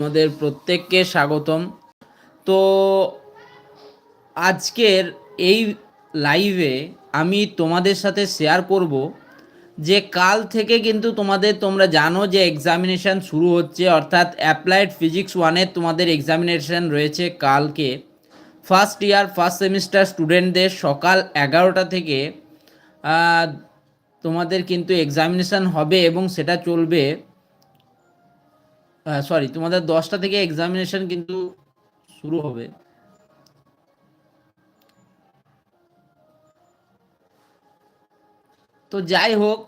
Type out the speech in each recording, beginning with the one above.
আমাদের প্রত্যেককে স্বাগতম। তো আজকের এই লাইভে আমি তোমাদের সাথে শেয়ার করব যে কাল থেকে কিন্তু তোমাদের তোমরা জানো যে এক্সামিনেশান শুরু হচ্ছে, অর্থাৎ অ্যাপ্লাইড ফিজিক্স ওয়ানের তোমাদের এক্সামিনেশান রয়েছে কালকে। ফার্স্ট ইয়ার ফার্স্ট সেমিস্টার স্টুডেন্টদের সকাল এগারোটা থেকে তোমাদের কিন্তু এক্সামিনেশান হবে এবং সেটা চলবে সরি তোমাদের দশটা থেকে এক্সামিনেশন কিন্তু শুরু হবে। তো যাই হোক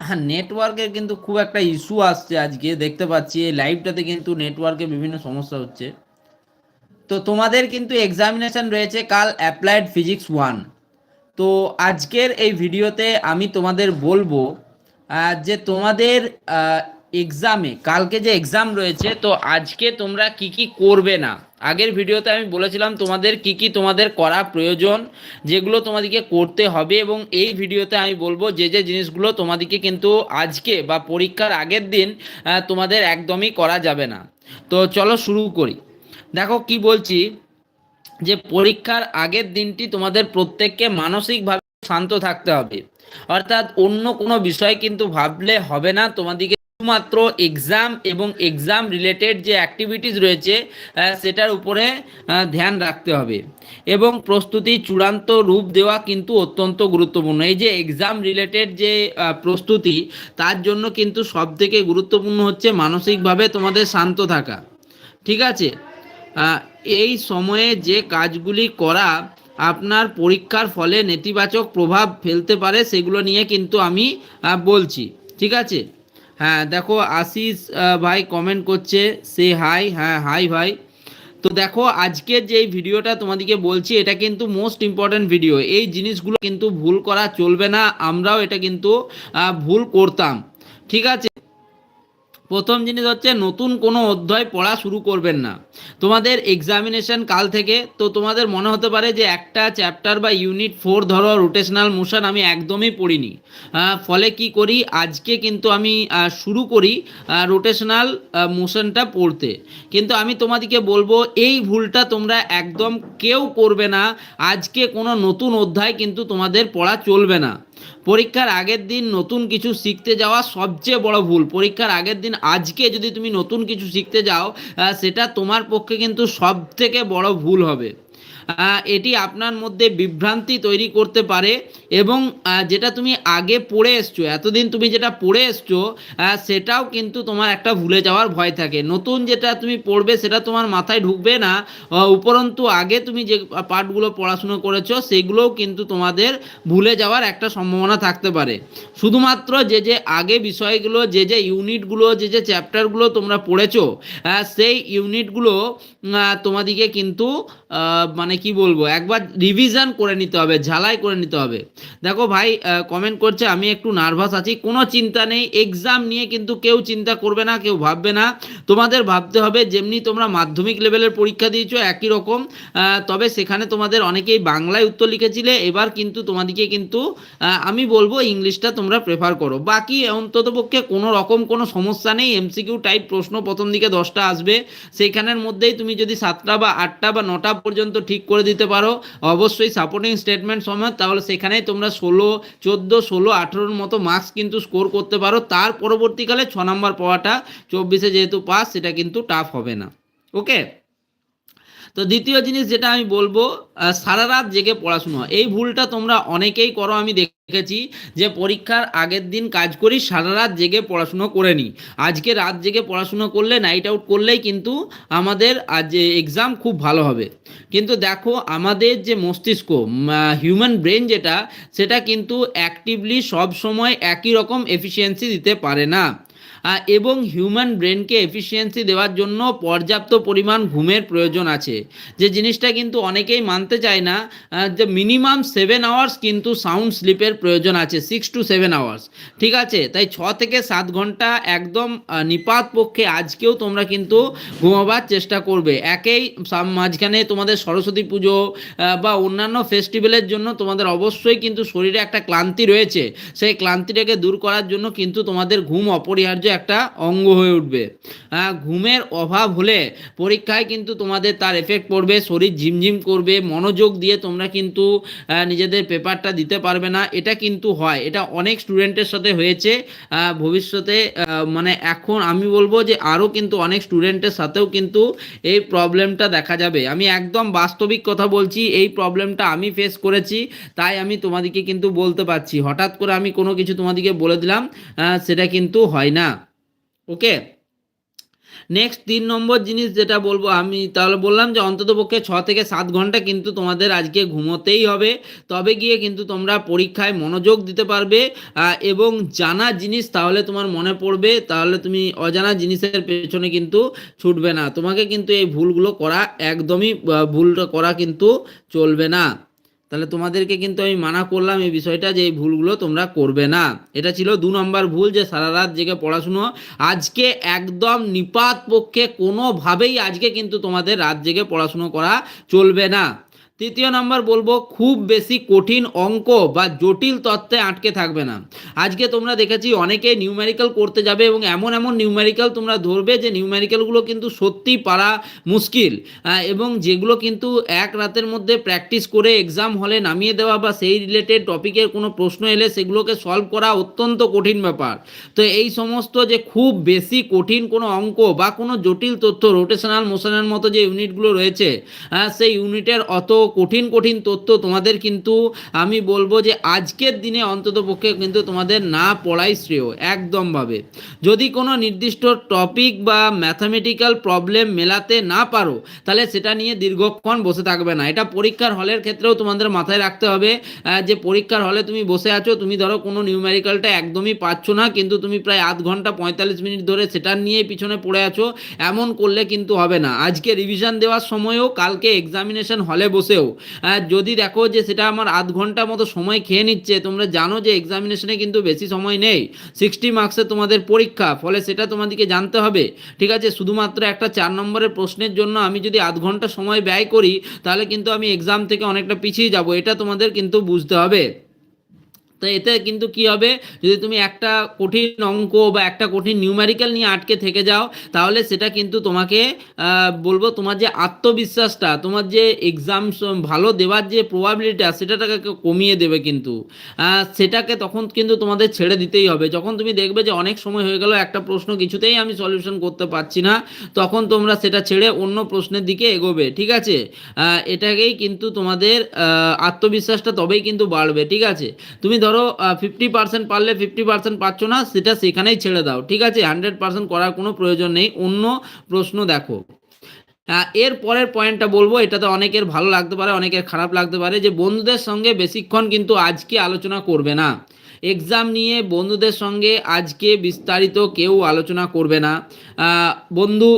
হ্যাঁ নেটওয়ার্কের কিন্তু খুব একটা ইস্যু আসছে আজকে, দেখতে পাচ্ছি, এই লাইভটাতে কিন্তু নেটওয়ার্কের বিভিন্ন সমস্যা হচ্ছে। তো তোমাদের কিন্তু এক্সামিনেশন রয়েছে কাল অ্যাপ্লাইড ফিজিক্স ওয়ান তো আজকের এই ভিডিওতে আমি তোমাদের বলব যে তোমাদের এক্সামে কালকে যে এক্সাম রয়েছে, তো আজকে তোমরা কি কি করবে না? আগের ভিডিওতে আমি বলেছিলাম তোমাদের কি কি তোমাদের করা প্রয়োজন, যেগুলো তোমাদেরকে করতে হবে, এবং এই ভিডিওতে আমি বলব যে যে জিনিসগুলো তোমাদেরকে কিন্তু আজকে বা পরীক্ষার আগের দিন তোমাদের একদমই করা যাবে না। তো চলো শুরু করি। দেখো কি বলছি, যে পরীক্ষার আগের দিনটি তোমাদের প্রত্যেককে মানসিকভাবে শান্ত থাকতে হবে। অর্থাৎ অন্য কোনো বিষয় কিন্তু ভাবলে হবে না, তোমাদেরকে শুধুমাত্র এক্সাম এবং এক্সাম রিলেটেড যে অ্যাক্টিভিটিস রয়েছে সেটার উপরে ধ্যান রাখতে হবে। এবং প্রস্তুতি চূড়ান্ত রূপ দেওয়া কিন্তু অত্যন্ত গুরুত্বপূর্ণ। এই যে এক্সাম রিলেটেড যে প্রস্তুতি, তার জন্য কিন্তু সব থেকে গুরুত্বপূর্ণ হচ্ছে মানসিকভাবে তোমাদের শান্ত থাকা। ঠিক আছে? এই সময়ে যে কাজগুলি করা আপনার পরীক্ষার ফলে নেতিবাচক প্রভাব ফেলতে পারে, সেগুলো নিয়ে কিন্তু আমি বলছি। ঠিক আছে? হ্যাঁ দেখো আশিস ভাই কমেন্ট করছে সে হাই হ্যাঁ হাই ভাই। তো দেখো, আজকের যে ভিডিওটা তোমাদেরকে বলছি, এটা কিন্তু মোস্ট ইম্পর্টেন্ট ভিডিও এই জিনিসগুলো কিন্তু ভুল করা চলবে না, আমরাও এটা কিন্তু ভুল করতাম। ঠিক আছে? প্রথম জিনিস হচ্ছে নতুন কোনো অধ্যায় পড়া শুরু করবেন না। তোমাদের এক্সামিনেশন কাল থেকে, তো তোমাদের মনে হতে পারে যে একটা চ্যাপ্টার বা ইউনিট ফোর ধরো রোটেশনাল মোশন আমি একদমই পড়িনি। ফলে কি করি? আজকে কিন্তু আমি শুরু করি রোটেশনাল মোশনটা পড়তে। কিন্তু আমি তোমাদেরকে বলব, এই ভুলটা তোমরা একদম কেউ করবে না। আজকে কোনো নতুন অধ্যায় কিন্তু তোমাদের পড়া চলবে না। পরীক্ষার আগের দিন নতুন কিছু শিখতে যাওয়া সবচেয়ে বড় ভুল। পরীক্ষার আগের দিন আজকে যদি তুমি নতুন কিছু শিখতে যাও সেটা তোমার পক্ষে কিন্তু সব থেকে বড় ভুল হবে। এটি আপনার মধ্যে বিভ্রান্তি তৈরি করতে পারে এবং যেটা তুমি আগে পড়ে এসছো, এতদিন তুমি যেটা পড়ে এসছো সেটাও কিন্তু তোমার একটা ভুলে যাওয়ার ভয় থাকে। নতুন যেটা তুমি পড়বে সেটা তোমার মাথায় ঢুকবে না উপরন্তু আগে তুমি যে পাঠগুলো পড়াশুনো করেছ সেগুলোও কিন্তু তোমাদের ভুলে যাওয়ার একটা সম্ভাবনা থাকতে পারে। শুধুমাত্র যে যে আগে বিষয়গুলো, যে যে ইউনিটগুলো, যে যে চ্যাপ্টারগুলো তোমরা পড়েছো সেই ইউনিটগুলো তোমাদিকে কিন্তু মানে কি বলব, একবার রিভিশন করে নিতে হবে, ঝালাই করে নিতে হবে। দেখো ভাই কমেন্ট করছে, আমি একটু নার্ভাস আছি, কোনো চিন্তা নেই এক্সাম নিয়ে কিন্তু কেউ চিন্তা করবে না, কেউ ভাববে না। তোমাদের ভাবতে হবে, যেমনি তোমরা মাধ্যমিক লেভেলের পরীক্ষা দিয়েছ, একই রকম। তবে সেখানে তোমাদের অনেকেই বাংলায় উত্তর লিখেছিলে, এবার কিন্তু তোমাদেরকে কিন্তু আমি বলব ইংলিশটা তোমরা প্রেফার করো। বাকি অন্ততপক্ষে কোনো রকম কোনো সমস্যা নেই এমসিকিউ টাইপ প্রশ্ন প্রথম দিকে দশটা আসবে। সেইখানের মধ্যেই তুমি যদি সাতটা বা আটটা বা নটা পর্যন্ত ঠিক করে দিতে পারো। অবশ্যই সাপোর্টিং স্টেটমেন্ট সময় তাহলে সেখানেই তোমরা ষোলো, চোদ্দ, ষোলো, আঠেরোর মতো মার্কস কিন্তু স্কোর করতে পারো। তার পরবর্তীকালে ছ নম্বর পাওয়াটা, চব্বিশে যেহেতু পাস সেটা কিন্তু টাফ হবে না। ওকে তো দ্বিতীয় জিনিস যেটা আমি বলব সারা রাত জেগে পড়াশুনো এই ভুলটা তোমরা অনেকেই করো, আমি দেখেছি যে পরীক্ষার আগের দিন কাজ করি, সারা রাত জেগে পড়াশুনো করে নিই। আজকে রাত জেগে পড়াশুনো করলে নাইট আউট করলেই কিন্তু আমাদের আজ এক্সাম খুব ভালো হবে। কিন্তু দেখো, আমাদের যে মস্তিষ্ক হিউম্যান ব্রেন যেটা, সেটা কিন্তু অ্যাক্টিভলি সব সময় একই রকম এফিসিয়েন্সি দিতে পারে না। এবং হিউম্যান ব্রেনকে এফিসিয়েন্সি দেওয়ার জন্য পর্যাপ্ত পরিমাণ ঘুমের প্রয়োজন আছে। যে জিনিসটা কিন্তু অনেকেই মানতে চায় না যে মিনিমাম সেভেন আওয়ার্স কিন্তু সাউন্ড স্লিপের প্রয়োজন আছে সিক্স টু সেভেন আওয়ার্স ঠিক আছে? তাই ছ থেকে সাত ঘণ্টা একদম নিপাত পক্ষে আজকেও তোমরা কিন্তু ঘুমাবার চেষ্টা করবে। একেই মাঝখানে তোমাদের সরস্বতী পুজো বা অন্যান্য ফেস্টিভ্যালের জন্য তোমাদের অবশ্যই কিন্তু শরীরে একটা ক্লান্তি রয়েছে। সেই ক্লান্তিটাকে দূর করার জন্য কিন্তু তোমাদের ঘুম অপরিহার্য একটা অঙ্গ হয়ে উঠবে। ঘুমের অভাব হলে পরীক্ষায় কিন্তু তোমাদের তার এফেক্ট পড়বে, শরীর ঝিমঝিম করবে, মনোযোগ দিয়ে তোমরা কিন্তু নিজেদের পেপারটা দিতে পারবে না। এটা কিন্তু হয়। এটা অনেক স্টুডেন্টের সাথে হয়েছে। ভবিষ্যতে মানে এখন আমি বলব যে আরও কিন্তু অনেক স্টুডেন্টের সাথেও কিন্তু এই প্রবলেমটা দেখা যাবে। আমি একদম বাস্তবিক কথা বলছি, এই প্রবলেমটা আমি ফেস করেছি, তাই আমি তোমাদেরকে কিন্তু বলতে পারছি। হঠাৎ করে আমি কোনো কিছু তোমাদেরকে বলে দিলাম সেটা কিন্তু হয় না। ওকে? নেক্সট তিন নম্বর জিনিস যেটা বলব, আমি তাহলে বললাম যে অন্ততপক্ষে ছ থেকে সাত ঘণ্টা কিন্তু তোমাদের আজকে ঘুমোতেই হবে। তবে গিয়ে কিন্তু তোমরা পরীক্ষায় মনোযোগ দিতে পারবে এবং জানা জিনিস তাহলে তোমার মনে পড়বে, তাহলে তুমি অজানা জিনিসের পেছনে কিন্তু ছুটবে না। তোমাকে কিন্তু এই ভুলগুলো করা একদমই ভুলটা করা কিন্তু চলবে না। তাহলে তোমাদেরকে কিন্তু আমি মানা করলাম এই বিষয়টা যে এই ভুলগুলো তোমরা করবে না। এটা ছিল দু নম্বর ভুল যে সারা রাত জেগে পড়াশুনো। আজকে একদম নিপাত পক্ষে কোনোভাবেই আজকে কিন্তু তোমাদের রাত জেগে পড়াশুনো করা চলবে না। তৃতীয় নম্বর বলব, খুব বেশি কঠিন অঙ্ক বা জটিল তত্ত্বে আটকে থাকবে না। আজকে তোমরা দেখেছি অনেকে নিউমেরিক্যাল করতে যাবে এবং এমন এমন নিউমেরিক্যাল তোমরা ধরবে যে নিউমেরিক্যালগুলো কিন্তু সত্যি পারা মুশকিল। এবং যেগুলো কিন্তু এক রাতের মধ্যে প্র্যাকটিস করে এক্সাম হলে নামিয়ে দেওয়া বা সেই রিলেটেড টপিকের কোনো প্রশ্ন এলে সেগুলোকে সলভ করা অত্যন্ত কঠিন ব্যাপার। তো এই সমস্ত যে খুব বেশি কঠিন কোনো অঙ্ক বা কোনো জটিল তথ্য রোটেশনাল মোশনের মতো যে ইউনিটগুলো রয়েছে সেই ইউনিটের অত কঠিন কঠিন তথ্য তোমাদের কিন্তু আমি বলব যে আজকের দিনে অন্তত পক্ষে কিন্তু তোমাদের না পড়াই শ্রেয়, একদমভাবে। যদি কোনো নির্দিষ্ট টপিক বা ম্যাথামেটিক্যাল প্রবলেম মেলাতে না পারো, তাহলে সেটা নিয়ে দীর্ঘক্ষণ বসে থাকবে না। এটা পরীক্ষার হলের ক্ষেত্রেও তোমাদের মাথায় রাখতে হবে যে পরীক্ষার হলে তুমি বসে আছো, তুমি ধরো কোনো নিউমেরিক্যালটা একদমই পাচ্ছ না, কিন্তু তুমি প্রায় আধ ঘণ্টা পঁয়তাল্লিশ মিনিট ধরে সেটা নিয়ে পিছনে পড়ে আছো, এমন করলে কিন্তু হবে না। আজকে রিভিশন দেওয়ার সময়ও, কালকে এক্সামিনেশন হলে বসেও আহ, যদি দেখো যে সেটা আমার আধ ঘণ্টা মতো সময় খেয়ে নিচ্ছে তোমরা জানো যে এক্সামিনেশনে কিন্তু বেশি সময় নেই। সিক্সটি মার্কসের তোমাদের পরীক্ষা ফলে সেটা তোমাদেরকে জানতে হবে। ঠিক আছে? শুধুমাত্র একটা চার নম্বরের প্রশ্নের জন্য আমি যদি আধ ঘণ্টা সময় ব্যয় করি তাহলে কিন্তু আমি এক্সাম থেকে অনেকটা পিছিয়ে যাব। এটা তোমাদের কিন্তু বুঝতে হবে। তো এতে কিন্তু কি হবে? যদি তুমি একটা কঠিন অঙ্ক বা একটা কঠিন নিউমেরিক্যাল নিয়ে আটকে থেকে যাও, তাহলে সেটা কিন্তু তোমাকে বলব তোমার যে আত্মবিশ্বাসটা, তোমার যে এক্সাম ভালো দেওয়ার যে প্রবাবিলিটিটা সেটাটাকে কমিয়ে দেবে কিন্তু। সেটাকে তখন কিন্তু তোমাদের ছেড়ে দিতেই হবে। যখন তুমি দেখবে যে অনেক সময় হয়ে গেল, একটা প্রশ্ন কিছুতেই আমি সলিউশন করতে পারছি না, তখন তোমরা সেটা ছেড়ে অন্য প্রশ্নের দিকে এগোবে, ঠিক আছে? এটাকেই কিন্তু তোমাদের আত্মবিশ্বাসটা তবেই কিন্তু বাড়বে, ঠিক আছে? তুমি ধরো ফিফটি পার্সেন্ট পারলে ফিফটি পার্সেন্ট পাচ্ছ না, সেটা সেখানেই ছেড়ে দাও, ঠিক আছে? হান্ড্রেড পার্সেন্ট করার কোনো প্রয়োজন নেই। অন্য প্রশ্ন দেখো। এর পরের পয়েন্টটা বলব, এটাতে অনেকের ভালো লাগতে পারে, অনেকের খারাপ লাগতে পারে, যে বন্ধুদের সঙ্গে বেশিক্ষণ কিন্তু আজকে আলোচনা করবে না। এক্সাম নিয়ে বন্ধুদের সঙ্গে আজকে বিস্তারিত কেউ আলোচনা করবে না। বন্ধু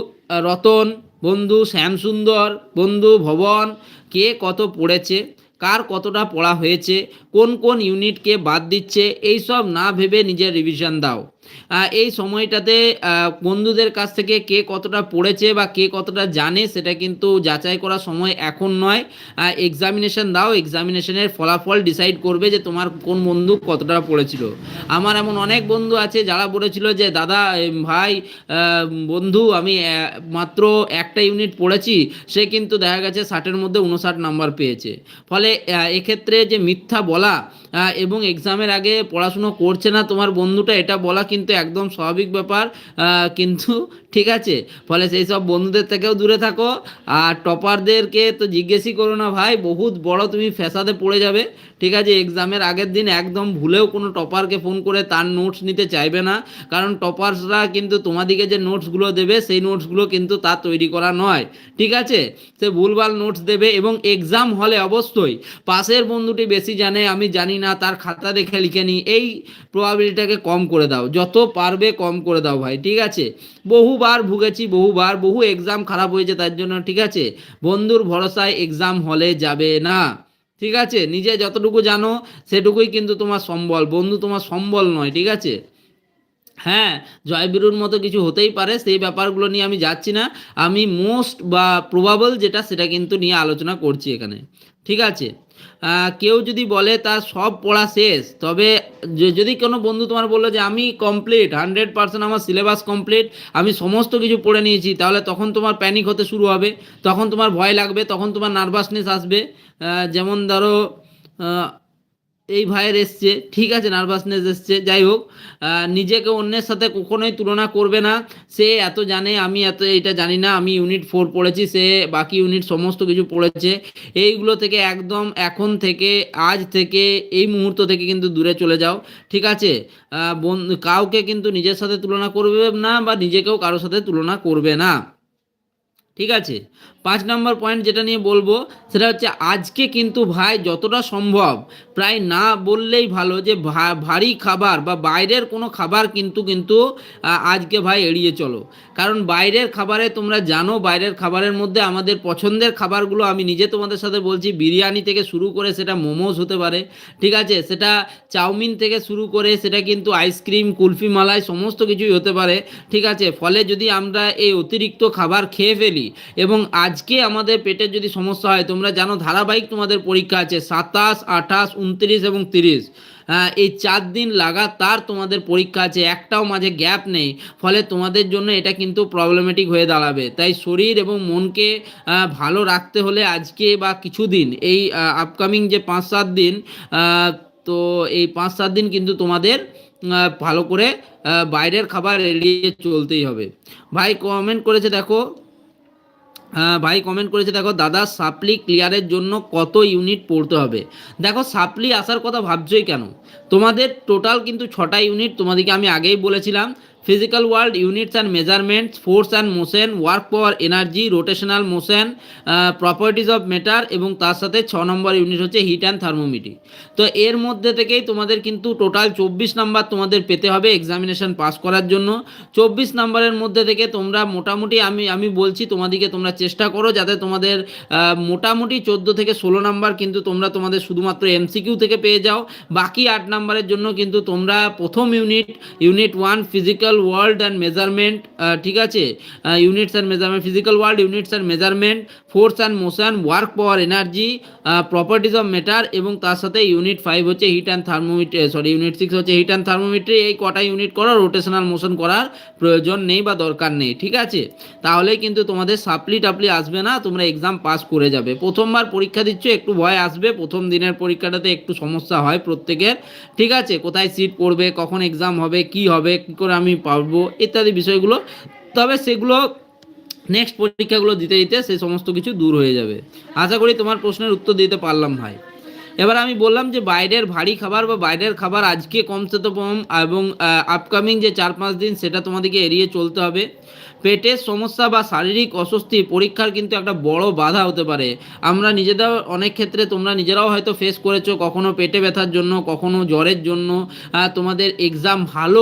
রতন, বন্ধু শ্যামসুন্দর, বন্ধু ভবন, কে কত পড়েছে? কার কতটা পড়া হয়েছে, কোন কোন ইউনিটকে বাদ দিচ্ছে এই সব না ভেবে নিজের রিভিশন দাও। এই সময়টাতে বন্ধুদের কাছ থেকে কে কতটা পড়েছে বা কে কতটা জানে সেটা কিন্তু যাচাই করার সময় এখন নয়। এক্সামিনেশন দাও এক্সামিনেশনের ফলাফল ডিসাইড করবে যে তোমার কোন বন্ধু কতটা পড়েছিল। আমার এমন অনেক বন্ধু আছে যারা বলেছিল যে, দাদা ভাই বন্ধু, আমি মাত্র একটা ইউনিট পড়েছি। সে কিন্তু দেখা গেছে ষাটের মধ্যে উনষাট নাম্বার পেয়েছে। ফলে এক্ষেত্রে যে মিথ্যা বলা এবং এক্সামের আগে পড়াশুনো করছে না তোমার বন্ধুটা, এটা বলা কিন্তু একদম স্বাভাবিক ব্যাপার কিন্তু ঠিক আছে। ফলে সেই সব বন্ধুদের থেকেও দূরে থাকো। আর টপারদেরকে তো জিজ্ঞেসই করো না ভাই, বহুত বড় তুমি ফ্যাসাদে পড়ে যাবে। ঠিক আছে এক্সামের আগের দিন একদম ভুলেও কোনো টপারকে ফোন করে তার নোটস নিতে চাইবে না। কারণ টপারসরা কিন্তু তোমাদিকে যে নোটসগুলো দেবে, সেই নোটসগুলো কিন্তু তা তৈরি করা নয়। ঠিক আছে? সে ভুলভাল নোটস দেবে এবং এক্সাম হলে অবশ্যই পাশের বন্ধুটি বেশি জানে, আমি জানি না, তার খাতা দেখে লিখে নিই। এই প্রবাবিলিটিটাকে কম করে দাও। যত পারবে কম করে দাও ভাই, ঠিক আছে? বহুবার ভুগেছি, বহুবার, বহু এক্সাম খারাপ হয়েছে তার জন্য, ঠিক আছে? বন্ধুর ভরসায় এক্সাম হলে যাবে না, ঠিক আছে? নিজে যতটুকু জানো, সেটুকুই কিন্তু তোমার সম্বল। বন্ধু তোমার সম্বল নয়, ঠিক আছে? হ্যাঁ জয়বিরুর মতো কিছু হতেই পারে, সেই ব্যাপারগুলো নিয়ে আমি যাচ্ছি না। আমি মোস্ট বা প্রবাবল যেটা, সেটা কিন্তু নিয়ে আলোচনা করছি এখানে। ঠিক আছে? কেউ যদি বলে তার সব পড়া শেষ, তবে যদি কোনো বন্ধু তোমার বলল যে, আমি কমপ্লিট হান্ড্রেড পার্সেন্ট আমার সিলেবাস কমপ্লিট আমি সমস্ত কিছু পড়ে নিয়েছি তাহলে তখন তোমার প্যানিক হতে শুরু হবে। তখন তোমার ভয় লাগবে, তখন তোমার নার্ভাসনেস আসবে। যেমন ধরো এই ভাইয়ের এসছে, ঠিক আছে নার্ভাসনেস এসছে, যাই হোক নিজেকে অন্যের সাথে কখনোই তুলনা করবে না। সে এত জানে, আমি এত এটা জানি না, আমি ইউনিট ফোর পড়েছি, সে বাকি ইউনিট সমস্ত কিছু পড়েছে। এইগুলো থেকে একদম এখন থেকে, আজ থেকে, এই মুহূর্ত থেকে কিন্তু দূরে চলে যাও, ঠিক আছে? কাউকে কিন্তু নিজের সাথে তুলনা করবে না বা নিজেকেও কারোর সাথে তুলনা করবে না। ঠিক আছে? পাঁচ নম্বর পয়েন্ট যেটা নিয়ে বলব, সেটা হচ্ছে আজকে কিন্তু ভাই যতটা সম্ভব প্রায় না বললেই ভালো যে ভারী খাবার বা বাইরের কোনো খাবার কিন্তু কিন্তু আজকে ভাই এড়িয়ে চলো। কারণ বাইরের খাবারে তোমরা জানো, বাইরের খাবারের মধ্যে আমাদের পছন্দের খাবারগুলো আমি নিজে তোমাদের সাথে বলছি, বিরিয়ানি থেকে শুরু করে সেটা মোমোস হতে পারে, ঠিক আছে? সেটা চাউমিন থেকে শুরু করে সেটা কিন্তু আইসক্রিম, কুলফি, মালাই, সমস্ত কিছুই হতে পারে, ঠিক আছে? ফলে যদি আমরা এই অতিরিক্ত খাবার খেয়ে ফেলি এবং আজকে আমাদের পেটের যদি সমস্যা হয় তোমরা জানো ধারাবাহিক তোমাদের পরীক্ষা আছে সাতাশ আঠাশ উনত্রিশ এবং তিরিশ। আহ, এই চার দিন লাগাতার তোমাদের পরীক্ষা আছে একটাও মাঝে গ্যাপ নেই ফলে তোমাদের জন্য এটা কিন্তু প্রবলেমেটিক হয়ে দাঁড়াবে। তাই শরীর এবং মনকে ভালো রাখতে হলে আজকে বা কিছুদিন এই আপকামিং যে পাঁচ সাত দিন তো এই পাঁচ সাত দিন কিন্তু তোমাদের ভালো করে বাইরের খাবার এড়িয়ে চলতেই হবে। ভাই কমেন্ট করেছে দেখো ভাই কমেন্ট করেছে, দেখো, দাদা, সাপ্লি ক্লিয়ারের জন্য কত ইউনিট পড়তে হবে? দেখো, সাপ্লি আসার কথা ভাবছই কেন? তোমাদের টোটাল কিন্তু ছটা ইউনিট তোমাদেরকে আমি আগেই বলেছিলাম। Physical world units and measurements force and motion work power energy rotational motion properties of matter এবং তার সাথে ছ নম্বর ইউনিট হচ্ছে হিট অ্যান্ড থার্মোমিটি তো এর মধ্যে থেকেই তোমাদের কিন্তু টোটাল চব্বিশ নাম্বার তোমাদের পেতে হবে এক্সামিনেশন পাস করার জন্য। চব্বিশ নাম্বারের মধ্যে থেকে তোমরা মোটামুটি আমি আমি বলছি তোমাদেরকে তোমরা চেষ্টা করো যাতে তোমাদের মোটামুটি চোদ্দ থেকে ষোলো নাম্বার কিন্তু তোমরা তোমাদের শুধুমাত্র এমসিকিউ থেকে পেয়ে যাও। বাকি আট নাম্বারের জন্য কিন্তু তোমরা প্রথম unit unit one physical world and measurement ঠিক আছে? Units and measurement physical world units and measurement force and motion work power energy properties of matter এবং তার সাথে ইউনিট ফাইভ হচ্ছে heat and thermometer sorry unit six হচ্ছে heat and thermometer এই কটা unit করো রোটেশনাল মোশন করার প্রয়োজন নেই বা দরকার নেই, ঠিক আছে? তাহলেই কিন্তু তোমাদের সাপ্লি টাপলি আসবে না, তোমরা এক্সাম পাস করে যাবে। প্রথমবার পরীক্ষা দিচ্ছ, একটু ভয় আসবে, প্রথম দিনের পরীক্ষাটাতে একটু সমস্যা হয় প্রত্যেকের, ঠিক আছে? কোথায় সিট পড়বে, কখন এক্সাম হবে, কি হবে, কী করে আমি পারব ইত্যাদি বিষয়গুলো। তবে সেগুলো নেক্সট পরীক্ষাগুলো দিতে দিতে সেই সমস্ত কিছু দূর হয়ে যাবে। আশা করি তোমার প্রশ্নের উত্তর দিতে পারলাম ভাই। এবার আমি বললাম যে বাইরের ভারী খাবার বা বাইরের খাবার আজকে কমসে তো কম এবং আপকামিং যে চার পাঁচ দিন সেটা তোমাদেরকে এড়িয়ে চলতে হবে। পেটের সমস্যা বা শারীরিক অস্বস্তি পরীক্ষার কিন্তু একটা বড় বাধা হতে পারে। আমরা নিজেরাও অনেক ক্ষেত্রে তোমরা নিজেরাও হয়তো ফেস করেছ কখনো পেটে ব্যথার জন্য, কখনো জ্বরের জন্য। তোমাদের এক্সাম ভালো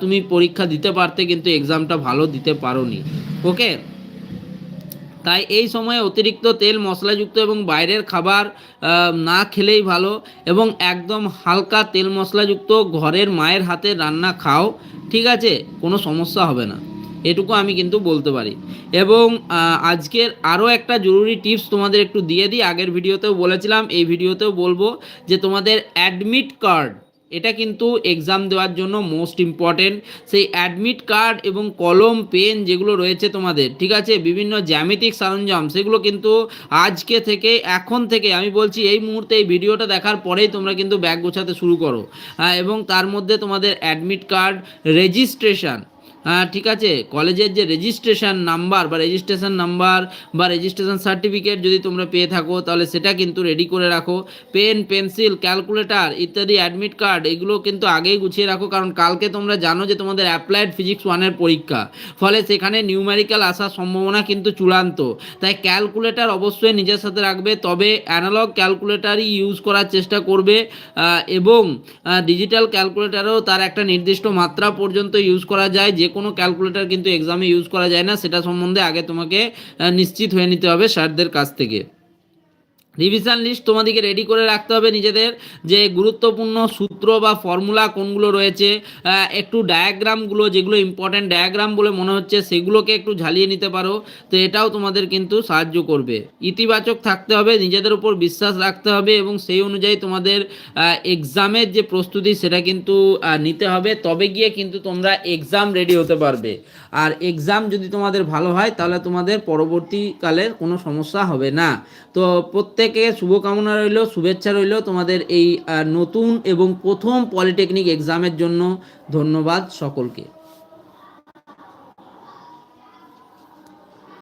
তুমি পরীক্ষা দিতে পারতে কিন্তু এক্সামটা ভালো দিতে পারোনি। ওকে তাই এই সময়ে অতিরিক্ত তেল, মশলাযুক্ত এবং বাইরের খাবার না খেলেই ভালো এবং একদম হালকা তেল মশলাযুক্ত ঘরের মায়ের হাতে রান্না খাও, ঠিক আছে? কোনো সমস্যা হবে না। এটুকু আমি কিন্তু বলতে পারি। এবং আজকের আরও একটা জরুরি টিপস তোমাদের একটু দিয়ে দিই। আগের ভিডিওতেও বলেছিলাম, এই ভিডিওতেও বলব যে তোমাদের অ্যাডমিট কার্ড এটা কিন্তু এক্সাম দেওয়ার জন্য মোস্ট ইম্পর্টেন্ট সেই অ্যাডমিট কার্ড এবং কলম পেন যেগুলো রয়েছে তোমাদের ঠিক আছে? বিভিন্ন জ্যামিতিক সরঞ্জাম সেগুলো কিন্তু আজকে থেকে এখন থেকে আমি বলছি এই মুহূর্তে এই ভিডিওটা দেখার পরেই তোমরা কিন্তু ব্যাগ গোছাতে শুরু করো। হ্যাঁ, এবং তার মধ্যে তোমাদের অ্যাডমিট কার্ড রেজিস্ট্রেশন ঠিক আছে। কলেজের যে রেজিস্ট্রেশন নাম্বার বা রেজিস্ট্রেশন নাম্বার বা রেজিস্ট্রেশন সার্টিফিকেট যদি তোমরা পেয়ে থাকো, তাহলে সেটা কিন্তু রেডি করে রাখো। পেন পেন্সিল ক্যালকুলেটর ইত্যাদি অ্যাডমিট কার্ড এগুলো কিন্তু আগেই গুছিয়ে রাখো, কারণ কালকে তোমরা জানো যে তোমাদের অ্যাপ্লাইড ফিজিক্স ওয়ানের পরীক্ষা। ফলে সেখানে নিউমেরিক্যাল আসার সম্ভাবনা কিন্তু চূড়ান্ত। তাই ক্যালকুলেটর অবশ্যই নিজের সাথে রাখবে, তবে অ্যানালগ ক্যালকুলেটারই ইউজ করার চেষ্টা করবে এবং ডিজিটাল ক্যালকুলেটারও তার একটা নির্দিষ্ট মাত্রা পর্যন্ত ইউজ করা যায়, যে কোনো ক্যালকুলেটর কিন্তু এক্সামে ইউজ করা যায় না, সেটা সম্বন্ধে আগে তোমাকে নিশ্চিত হয়ে নিতে হবে স্যারদের কাছ থেকে। রিভিশন লিস্ট তোমাদেরকে রেডি করে রাখতে হবে নিজেদের যে গুরুত্বপূর্ণ সূত্র বা ফর্মুলা কোনগুলো রয়েছে একটু ডায়াগ্রামগুলো যেগুলো ইম্পর্ট্যান্ট ডায়াগ্রাম বলে মনে হচ্ছে, সেগুলোকে একটু ঝালিয়ে নিতে পারো। তো এটাও তোমাদের কিন্তু সাহায্য করবে। ইতিবাচক থাকতে হবে, নিজেদের উপর বিশ্বাস রাখতে হবে এবং সেই অনুযায়ী তোমাদের এক্সামের যে প্রস্তুতি সেটা কিন্তু নিতে হবে। তবে গিয়ে কিন্তু তোমরা এক্সাম রেডি হতে পারবে। আর এক্সাম যদি তোমাদের ভালো হয়, তাহলে তোমাদের পরবর্তীকালে কোনো সমস্যা হবে না। তো প্রত্যেকে শুভকামনা রইল শুভেচ্ছা রইল তোমাদের এই নতুন এবং প্রথম পলিটেকনিক এক্সামের জন্য। ধন্যবাদ সকলকে।